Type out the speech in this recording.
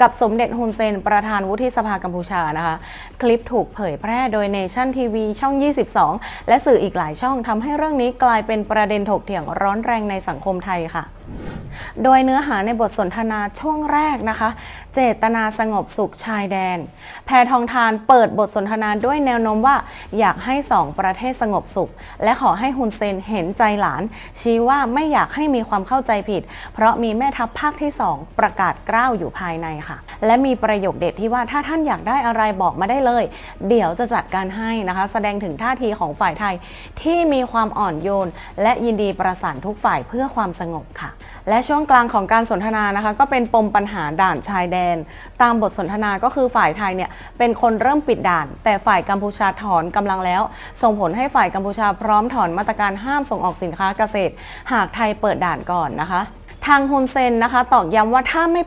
กับสมเด็จฮุนเซน ประธานวุฒิสภากัมพูชานะคะ คลิปถูกเผยแพร่โดยเนชั่นทีวีช่อง 22 และสื่ออีกหลายช่องทำให้เรื่องนี้กลายเป็นประเด็นถกเถียงร้อนแรงในสังคมไทยค่ะ โดยเนื้อหาในบทสนทนาช่วงแรกนะคะ เจตนาสงบสุขชายแดน แพทองทานเปิดบทสนทนาด้วยแนวโน้มว่า อยากให้สองประเทศสงบสุข และขอให้ฮุนเซนเห็นใจหลาน ชี้ว่าไม่อยากให้มีความเข้าใจผิด เพราะมีแม่ทัพภาคที่ 2 ประกาศกล้าวอยู่ภายในค่ะ และมีประโยคเด็ดที่ว่าถ้าท่านอยากได้อะไรบอกมาได้เลย เดี๋ยวจะจัดการให้นะคะ แสดงถึงท่าทีของฝ่ายไทยที่มีความอ่อนโยน และยินดีประสานทุกฝ่ายเพื่อความสงบค่ะ และช่วงกลางของการสนทนานะคะ ก็เป็นปมปัญหาด่านชายแดน ตามบทสนทนาก็คือฝ่ายไทยเนี่ยเป็นคนเริ่มปิดด่าน แต่ฝ่ายกัมพูชาถอนกำลังแล้ว ส่งผลให้ฝ่ายกัมพูชาพร้อมถอนมาตรการห้ามส่งออกสินค้าเกษตร หากไทยเปิดด่านก่อนนะคะ ทางฮุนเซนนะคะ ตอกย้ำว่าถ้าไม่